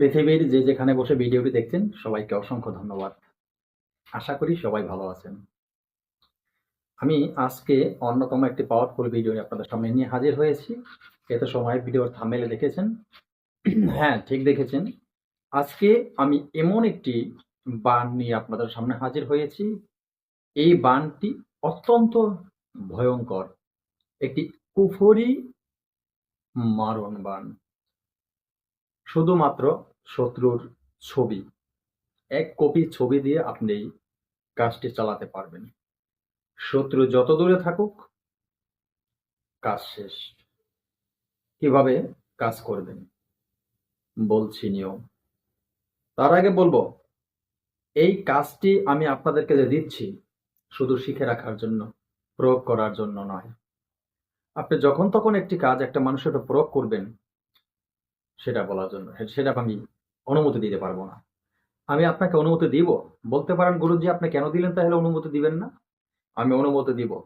পৃথিবীর যে যেখানে বসে ভিডিওটি দেখছেন, সবাইকে অসংখ্য ধন্যবাদ। আশা করি সবাই ভালো আছেন। আমি আজকে অন্যতম একটি পাওয়ারফুল ভিডিও আপনাদের সামনে নিয়ে হাজির হয়েছি। এত সময় ভিডিওর থামেলে দেখেছেন? হ্যাঁ ঠিক দেখেছেন। আজকে আমি এমন একটি বান নিয়ে আপনাদের সামনে হাজির হয়েছি। এই বানটি অত্যন্ত ভয়ঙ্কর। একটি কুফরি মারণ বান। শুধুমাত্র শত্রুর ছবি। এক কপি ছবি দিয়ে আপনি কাজটি চালাতে পারবেন। শত্রু যত দূরে থাকুক, কাজ শেষ। কীভাবে কাজ করবেন? বলছি নিয়ম। তার আগে বলব, এই কাজটি আমি আপনাদেরকে যে দিচ্ছি, শুধু শিখে রাখার জন্য, প্রয়োগ করার জন্য নয়। আপনি যখন তখন একটি কাজ একটা মানুষের প্রয়োগ করবেন, সেটা বলার জন্য, সেটা আমি অনুমতি দিতে পারব না। আমি আপনাকে অনুমতি দিব? বলতে পারেন, গুরুজি, আপনি কেন দিলেন তাহলে অনুমতি দিবেন না? আমি অনুমতি দিব।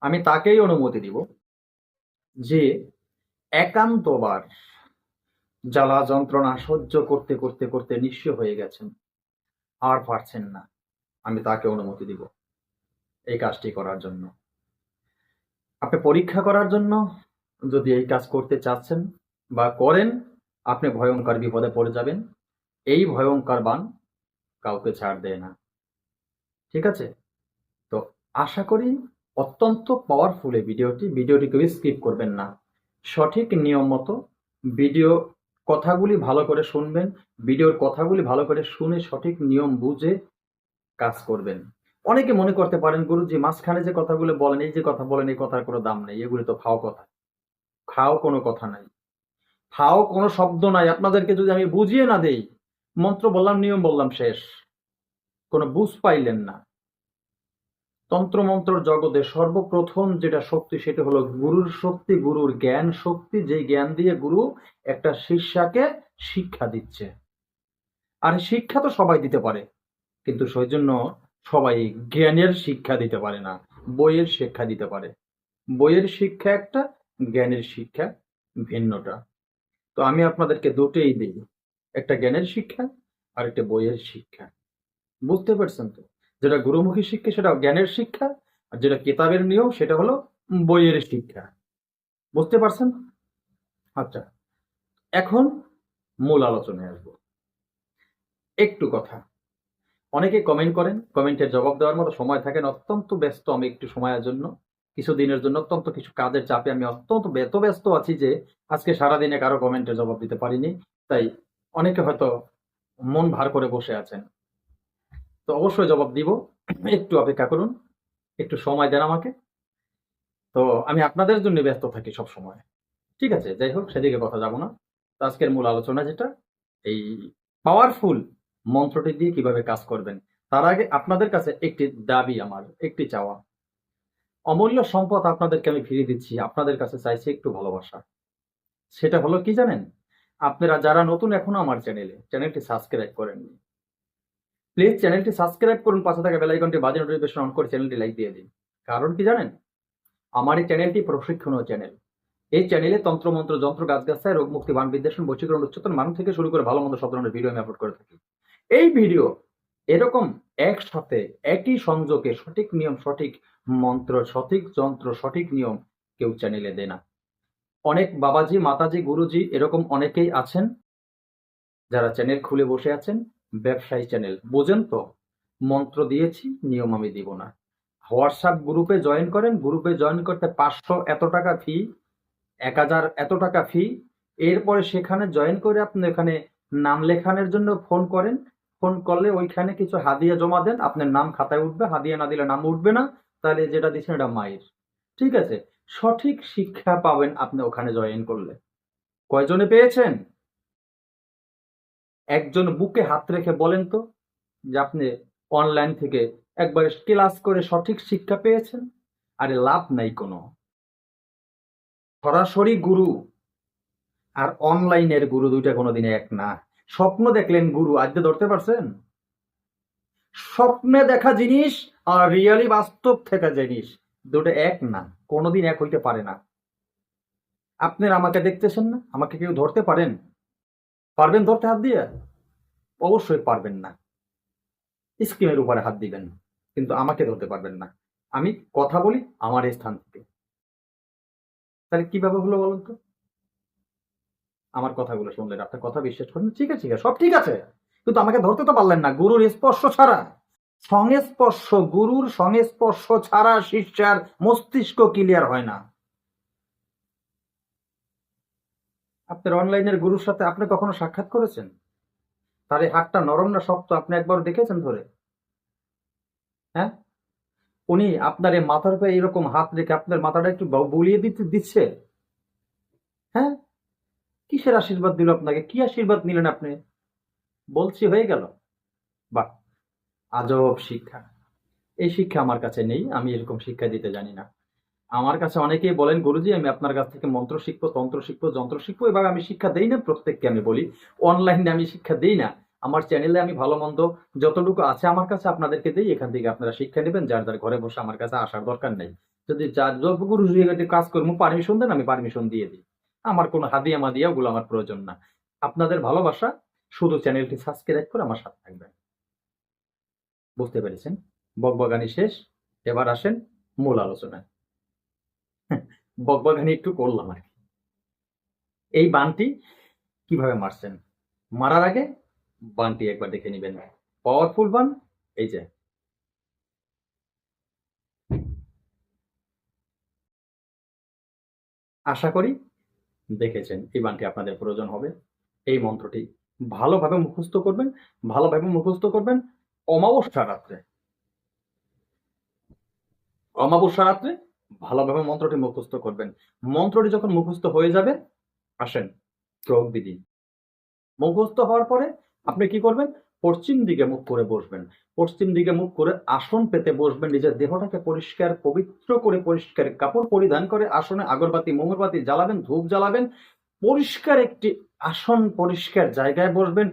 আমি তাকেই অনুমতি দিব যে একান্তবার জ্বালা যন্ত্রণা সহ্য করতে করতে করতে নিঃস্ব হয়ে গেছেন। আর পারছেন না। আমি তাকে অনুমতি দিব এই কাজটি করার জন্য। আপনি পরীক্ষা করার জন্য যদি এই কাজ করতে চাচ্ছেন বা করেন আপনি ভয়ঙ্কর বিপদে পড়ে যাবেন। এই ভয়ঙ্কর বান কাউকে ছাড় দেয় না। ঠিক আছে? তো আশা করি অত্যন্ত পাওয়ারফুল এই ভিডিওটি। ভিডিওটি কেউ স্কিপ করবেন না। সঠিক নিয়ম মতো ভিডিও কথাগুলি ভালো করে শুনবেন। ভিডিওর কথাগুলি ভালো করে শুনে সঠিক নিয়ম বুঝে কাজ করবেন। অনেকে মনে করতে পারেন, গুরুজি, মাঝখানে যে কথাগুলো বলেন, এই যে কথা বলেন, এই কথার কোনো দাম নেই। এগুলি তো খাও কথা। খাও কোনো কথা নাই। খাও কোনো শব্দ নাই। আপনাদেরকে যদি আমি বুঝিয়ে না দেই, মন্ত্র বললাম, নিয়ম বললাম শেষ। কোনো বুঝ পাইলেন না। তন্ত্রমন্ত্র জগতে সর্বপ্রথম যেটা শক্তি, সেটা হলো গুরুর শক্তি, গুরুর জ্ঞান শক্তি। যে জ্ঞান দিয়ে গুরু একটা শিষ্যাকে শিক্ষা দিচ্ছে। আর শিক্ষা তো সবাই দিতে পারে, কিন্তু সেই জন্য সবাই জ্ঞানের শিক্ষা দিতে পারে না, বইয়ের শিক্ষা দিতে পারে। বইয়ের শিক্ষা একটা, জ্ঞানের শিক্ষা ভিন্নটা। তো আমি আপনাদেরকে দুটোই দিই। একটা জ্ঞানের শিক্ষা আর একটা বইয়ের শিক্ষা। বুঝতে পারছেন তো? যেটা গুরুমুখী শিক্ষা, সেটা জ্ঞানের শিক্ষা, আর যেটা কিতাবের নিয়ম, সেটা হলো বইয়ের শিক্ষা। বুঝতে পারছেন? আচ্ছা এখন মূল আলোচনায় আসব। একটু কথা। অনেকে কমেন্ট করেন কমেন্টের জবাব দেওয়ার মতো সময় থাকেন অত্যন্ত ব্যস্ত আমি একটু সময়ের জন্য। কিছু দিনের জন্য অত্যন্ত কিছু কাজের চাপে আমি অত্যন্ত এত ব্যস্ত আছি যে আজকে সারাদিনে কারও কমেন্টের জবাব দিতে পারিনি। তাই অনেকে হয়তো মন ভার করে বসে আছেন। তো অবশ্যই জবাব দিব। একটু অপেক্ষা করুন। একটু সময় দেন আমাকে। তো আমি আপনাদের জন্য ব্যস্ত থাকি সব সময় ঠিক আছে, যাই হোক, সেদিকে কথা যাব না। তো আজকের মূল আলোচনা যেটা, এই পাওয়ারফুল মন্ত্রটি দিয়ে কীভাবে কাজ করবেন, তার আগে আপনাদের কাছে একটি দাবি আমার, একটি চাওয়া। অমূল্য সম্পদ আপনাদেরকে আমি ফিরিয়ে দিচ্ছি। আপনাদের কাছে চাইছি একটু ভালোবাসা। সেটা হলো কি জানেন? আপনারা যারা নতুন এখনও আমার চ্যানেলে, চ্যানেলটি সাবস্ক্রাইব করেননি, প্লিজ চ্যানেলটি সাবস্ক্রাইব করুন, পাশে থাকা বেলাইকনটি বাজে নোটিফিকেশন অন করে চ্যানেলটি লাইক দিয়ে দিন। কারণ কি জানেন? আমার এই চ্যানেলটি প্রশিক্ষণীয় চ্যানেল। এই চ্যানেলে তন্ত্রমন্ত্র যন্ত্র, গাছগাছায় রোগ মুক্তি, বান বিদ্বেষণ বৈশীকরণ উচ্চতন মানুষ থেকে শুরু করে ভালো মন্দ সব ধরনের ভিডিও আমি আপলোড করে থাকি। এই ভিডিও এরকম একসাথে একই সংযোগে সঠিক নিয়ম, সঠিক মন্ত্র, সঠিক যন্ত্র, সঠিক নিয়ম কেউ চ্যানেলে দেয় না। অনেক বাবাজি, মাতাজি, গুরুজি এরকম অনেকেই আছেন যারা চ্যানেল খুলে বসে আছেন, ব্যবসায়ী চ্যানেল। বোঝেন তো, মন্ত্র দিয়েছি, নিয়ম আমি দিব না। হোয়াটসঅ্যাপ গ্রুপে জয়েন করেন, গ্রুপে জয়েন করতে পাঁচশো এত টাকা ফি, এক হাজার এত টাকা ফি। এরপরে সেখানে জয়েন করে আপনি এখানে নাম লেখানোর জন্য ফোন করেন ফোন করলে ওইখানে কিছু হাদিয়া জমা দেন, আপনার নাম খাতায় উঠবে, হাদিয়া না দিলে নাম উঠবে না, তাহলে যেটা দিচ্ছেন এটা মায়ের। ঠিক আছে? সঠিক শিক্ষা পাবেন আপনি ওখানে জয়েন করলে। কয়জনে পেয়েছেন? একজন বুকে হাত রেখে বলেন তো, যে আপনি অনলাইন থেকে একবার ক্লাস করে সঠিক শিক্ষা পেয়েছেন? আরে লাভ নাই কোনো। সরাসরি গুরু আর অনলাইনের গুরু দুইটা কোনোদিন এক না। স্বপ্ন দেখলেন গুরু আজকে ধরতে পারছেন? স্বপ্নে দেখা জিনিস আর রিয়েলি বাস্তব থেকে জিনিস, দুটো এক না, কোনোদিন এক হইতে পারে না। আপনারা আমাকে দেখতেছেন না? আমাকে কেউ ধরতে পারেন? পারবেন ধরতে হাত দিয়ে? অবশ্যই পারবেন না। স্কিমের উপরে হাত দিবেন, কিন্তু আমাকে ধরতে পারবেন না। আমি কথা বলি আমার এই স্থান থেকে। তাহলে কীভাবে হলো বলুন তো? আমার কথাগুলো শুনলেন, আপনার কথা বিশ্বাস করেন, ঠিক আছে ঠিক আছে, সব ঠিক আছে। কিন্তু আমাকে ধরতে তো পারলেন না, গুরুর স্পর্শ ছাড়া। সংস্পর্শ গুরুর সংস্পর্শ ছাড়া শিষ্যার মস্তিষ্ক ক্লিয়ার হয় না। আপনার অনলাইনের গুরুর সাথে আপনি কখনো সাক্ষাৎ করেছেন? তার হাতটা নরম না শক্ত, আপনি একবার দেখেছেন ধরে? হ্যাঁ? উনি আপনার এই মাথার উপরে এরকম হাত রেখে আপনার মাথাটা একটু বুলিয়ে দিতে দিচ্ছে। হ্যাঁ? কিসের আশীর্বাদ দিল আপনাকে? কি আশীর্বাদ নিলেন আপনি? বলছি, হয়ে গেল। বা আজব শিক্ষা। এই শিক্ষা আমার কাছে নেই, আমি এরকম শিক্ষা দিতে জানি না। আমার কাছে অনেকেই বলেন, গুরুজি, আমি আপনার কাছ থেকে মন্ত্র শিখব, তন্ত্র শিখব, যন্ত্র শিখব এবার আমি শিক্ষা দেই না, প্রত্যেককে আমি বলি। অনলাইনে আমি শিক্ষা দেই না। আমার চ্যানেলে আমি ভালো মন্দ যতটুকু আছে আমার কাছে আপনাদেরকে দিই, এখান থেকে আপনারা শিক্ষা নেবেন, যার যার ঘরে বসে আমার কাছে আসার দরকার নেই। যদি যার যত গুরু কাজ করব পারমিশন দেন, আমি পারমিশন দিয়ে দিই। আমার কোনো হাদিয়া মাদিয়া ওগুলো আমার প্রয়োজন না। আপনাদের ভালোবাসা, শুধু চ্যানেলটি সাবস্ক্রাইব করে আমার সাথে থাকবেন। বুঝতে পেরেছেন? বকবগানি শেষ, এবার আসেন মূল আলোচনায়। বকবগানি একটু করলাম আর কি। এই বানটি কীভাবে মারছেন? মারার আগে বানটি একবার দেখে নেবেন। পাওয়ারফুল বান, এই যে। আশা করি দেখেছেন এই বানটি আপনাদের প্রয়োজন হবে। এই মন্ত্রটি ভালোভাবে মুখস্থ করবেন, ভালোভাবে মুখস্থ করবেন অমাবস্যা রাত্রে। অমাবস্যা রাত্রে ভালোভাবে মন্ত্রটি মুখস্থ করবেন। মন্ত্রটি যখন মুখস্থ হয়ে যাবে, আসেন প্রয়োগ বিধি। মুখস্থ হওয়ার পরে আপনি কি করবেন? পশ্চিম দিকে মুখ করে বসবেন। পশ্চিম দিকে মুখ করে আসন পেতে বসবেন। নিজের দেহটাকে পরিষ্কার, পবিত্র করে পরিষ্কার কাপড় পরিধান করে আসনে আগরবাতি মোমরবাতি জ্বালাবেন, ধূপ জ্বালাবেন। পরিষ্কার একটি আসন পরিষ্কার জায়গায় বসবেন।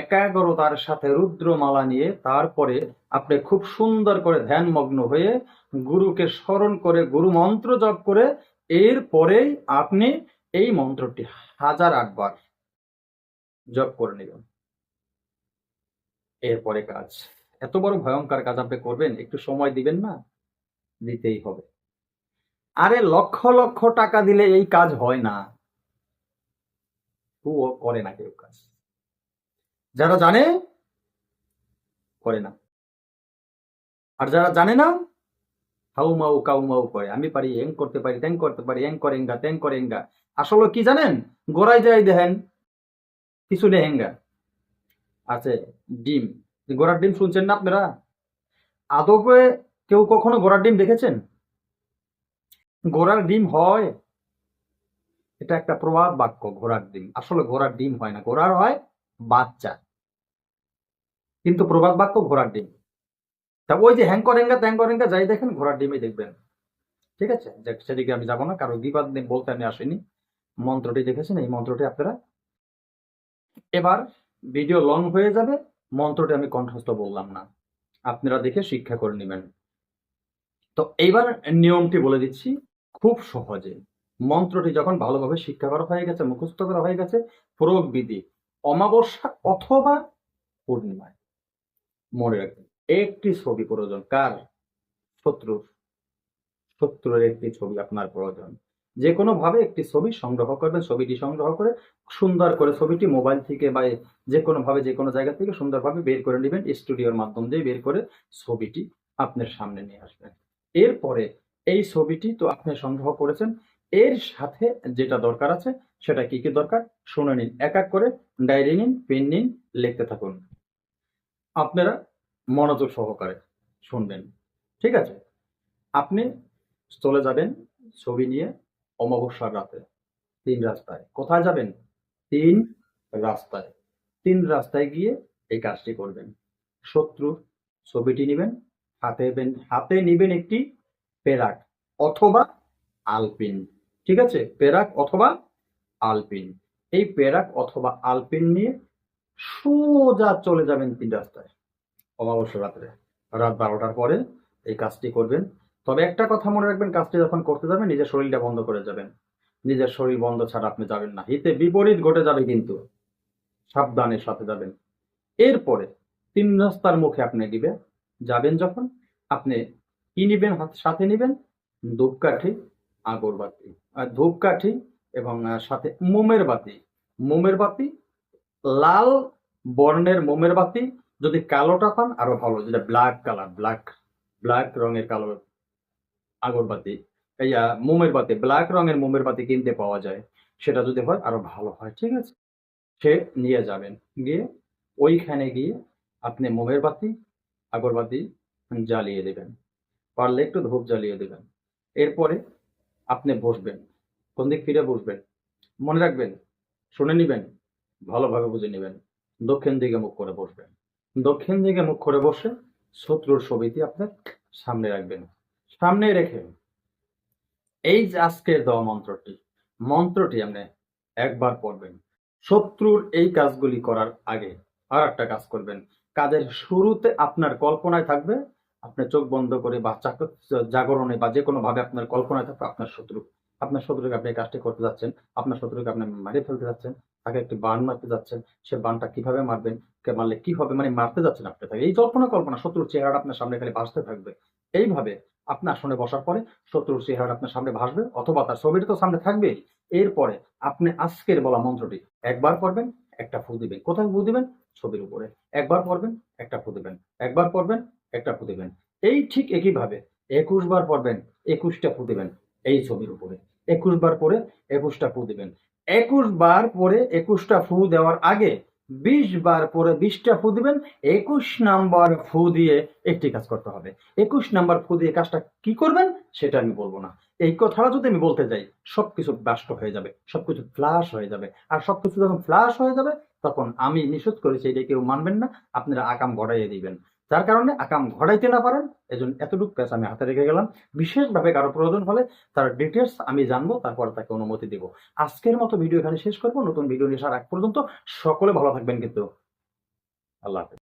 একাগ্রতার সাথে রুদ্রমালা নিয়ে তারপরে আপনি খুব সুন্দর করে ধ্যানমগ্ন হয়ে গুরুকে স্মরণ করে, গুরু মন্ত্র জপ করে এরপরেই আপনি এই মন্ত্রটি হাজার আটবার জপ করে নেবেন। এরপরে কাজ। এত বড় ভয়ঙ্কর কাজ আপনি করবেন, একটু সময় দিবেন না? দিতেই হবে। আরে লক্ষ লক্ষ টাকা দিলে এই কাজ হয় না। করে না কেউ কাজ। যারা জানে, করে না। আর যারা জানে না, হাউ মাউ কাউ মাউ করে। আমি পারি, এং করতে পারি ত্যাং করতে পারি, এং করেঙ্গা ত্যাং করেঙ্গা। আসলে কি জানেন? গোড়ায় যাই দেখেন কিছু লেহেঙ্গা আছে, ডিম। গোড়ার ডিম শুনছেন না আপনারা? আদবে কেউ কখনো গোড়ার ডিম দেখেছেন? ঘোড়ার ডিম হয়, এটা একটা প্রবাদ বাক্য ঘোড়ার ডিম। আসলে ঘোড়ার ডিম হয় না ঘোড়ার হয় বাচ্চা। কিন্তু প্রবাদ বাক্য ঘোড়ার ডিম। তা ওই যে হ্যাং করেঙ্গা ত্যাং করেঙ্গা যাই দেখেন ঘোড়ার ডিমই দেখবেন। ঠিক আছে? সেদিকে আমি যাব না, কারও বিবাদ বলতে আমি আসিনি। মন্ত্রটি দেখেছেন? এই মন্ত্রটি আপনারা? এবার ভিডিও লং হয়ে যাবে, মন্ত্রটি আমি কণ্ঠস্থ বললাম না। আপনারা দেখে শিক্ষা করে নেবেন। তো এইবার নিয়মটি বলে দিচ্ছি, খুব সহজে। মন্ত্রটি যখন ভালোভাবে শিক্ষা করা হয়ে গেছে, মুখস্থ করা হয়ে গেছে প্রয়োগ বিধি অমাবস্যা অথবা পূর্ণিমায়। মনে রাখবেন, একটি ছবি প্রয়োজন। কার? শত্রুর। শত্রুর একটি ছবি আপনার প্রয়োজন। যে কোনো ভাবে একটি ছবি সংগ্রহ করবেন, ছবিটি সংগ্রহ করে সুন্দর করে ছবিটি মোবাইল থেকে বা যে কোনো ভাবে যে কোনো জায়গা থেকে সুন্দরভাবে বের করে নেবেন, স্টুডিওর মাধ্যম দিয়ে বের করে ছবিটি আপনার সামনে নিয়ে আসবেন। এরপরে এই ছবিটি তো আপনি সংগ্রহ করেছেন, এর সাথে যেটা দরকার আছে সেটা কি কি দরকার? শুনে নিন, এক এক করে, ডায়েরি নিন, পেন নিন, লিখতে থাকুন। আপনারা মনোযোগ সহকারে শুনবেন। ঠিক আছে? আপনি চলে যাবেন ছবি নিয়ে অমাবস্যার রাতে, তিন রাস্তায়। কোথায় যাবেন? তিন রাস্তায়। তিন রাস্তায় গিয়ে এই কাজটি করবেন। শত্রুর ছবিটি নেবেন, হাতে হাতে নিবেন একটি পেরাক অথবা আলপিন। ঠিক আছে? পেরাক অথবা আলপিন। এই পেরাক অথবা আলপিন নিয়ে সোজা চলে যাবেন তিন রাস্তায়। অমাবস্যা রাত্রে। রাত বারোটার পরে এই কাজটি করবেন। তবে একটা কথা মনে রাখবেন, কাজটি যখন করতে যাবেন, নিজের শরীরটা বন্ধ করে যাবেন। নিজের শরীর বন্ধ ছাড়া আপনি যাবেন না। হিতে বিপরীত ঘটে যাবে কিন্তু। সাবধানের সাথে যাবেন। এরপরে তিন রাস্তার মুখে আপনি দিবে। যাবেন যখন, আপনি কি নিবেন সাথে নিবেন? ধূপকাঠি, আগরবাতি। আর ধূপকাঠি এবং সাথে মোমের বাতি মোমের বাতি লাল বর্ণের মোমের বাতি যদি কালোটা পান, আরও ভালো। যেটা ব্ল্যাক কালার ব্ল্যাক ব্ল্যাক রঙের কালো আগরবাতি আহ, মোমের বাতি ব্ল্যাক রঙের মোমের বাতি কিনতে পাওয়া যায়। সেটা যদি হয় আরও ভালো হয় ঠিক আছে? সে নিয়ে যাবেন। গিয়ে ওইখানে গিয়ে আপনি মোমের বাতি আগরবাতি জ্বালিয়ে দেবেন। পারলে একটু ধূপ জ্বালিয়ে দেবেন। এরপরে আপনি বসবেন। কোন দিক ফিরে বসবেন? মনে রাখবেন শুনে নিবেন ভালোভাবে বুঝে নেবেন। দক্ষিণ দিকে মুখ করে বসবেন। দক্ষিণ দিকে মুখ করে বসে শত্রুর ছবিটি আপনার সামনে রাখবেন। সামনে রেখে, এই যে আজকের দেওয়া মন্ত্রটি মন্ত্রটি আপনি একবার পড়বেন। শত্রুর এই কাজগুলি করার আগে আর একটা কাজ করবেন। কাজের শুরুতে আপনার কল্পনায় থাকবে, আপনি চোখ বন্ধ করে বা জাগরণে বা যে কোনো ভাবে আপনার কল্পনায় থাকবে আপনার শত্রু, আপনার শত্রুকে আপনি কাজটি করতে যাচ্ছেন, আপনার শত্রুকে আপনি মারে ফেলতে যাচ্ছেন, তাকে একটি বান মারতে যাচ্ছেন, সে বানটা কীভাবে মারবেন, কে মারলে কি হবে মানে মারতে যাচ্ছেন আপনি এই কল্পনা কল্পনা, শত্রুর চেহারাটা আপনার সামনে খালি ভাসতে থাকবে। এইভাবে আপনি আসনে বসার পরে শত্রুর চেহারাটা আপনার সামনে ভাসবে অথবা তার ছবিটা তো সামনে থাকবেই এরপরে আপনি আজকের বলা মন্ত্রটি একবার পড়বেন, একটা ফু দিবেন। কোথায় ফু দিবেন? ছবির উপরে। একবার পড়বেন, একটা ফু দিবেন। একবার পড়বেন, একটা ফু দিবেন। এই ঠিক একইভাবে একুশ বার পড়বেন, একুশটা ফু দিবেন এই ছবির উপরে। একুশ বার পরে একুশটা ফু দিবেন। একুশ বার পরে একুশটা ফু দেওয়ার আগে বিশ বার পরে বিশটা ফু দিবেন, একুশ নাম্বার ফু দিয়ে একটি কাজ করতে হবে। একুশ নাম্বার ফু দিয়ে কাজটা কি করবেন, সেটা আমি বলব না। এই কথাটা যদি আমি বলতে যাই, সবকিছু ব্যস্ত হয়ে যাবে, সবকিছু ফ্লাশ হয়ে যাবে। আর সবকিছু যখন ফ্লাশ হয়ে যাবে, তখন আমি নিষেধ করেছি এটা কেউ মানবেন না, আপনারা আগাম গড়াইয়ে দিবেন। যার কারণে আকাম ঘটাইতে না পারেন। এজন্য এতটুকু প্যাচ আমি হাতে রেখে গেলাম। বিশেষভাবে কারও প্রয়োজন হলে তার ডিটেলস আমি জানব, তারপর তাকে অনুমতি দিব। আজকের মতো ভিডিও এখানে শেষ করব। নতুন ভিডিও নিয়ে আসার আগ পর্যন্ত সকলে ভালো থাকবেন কিন্তু। আল্লাহ হাফেজ।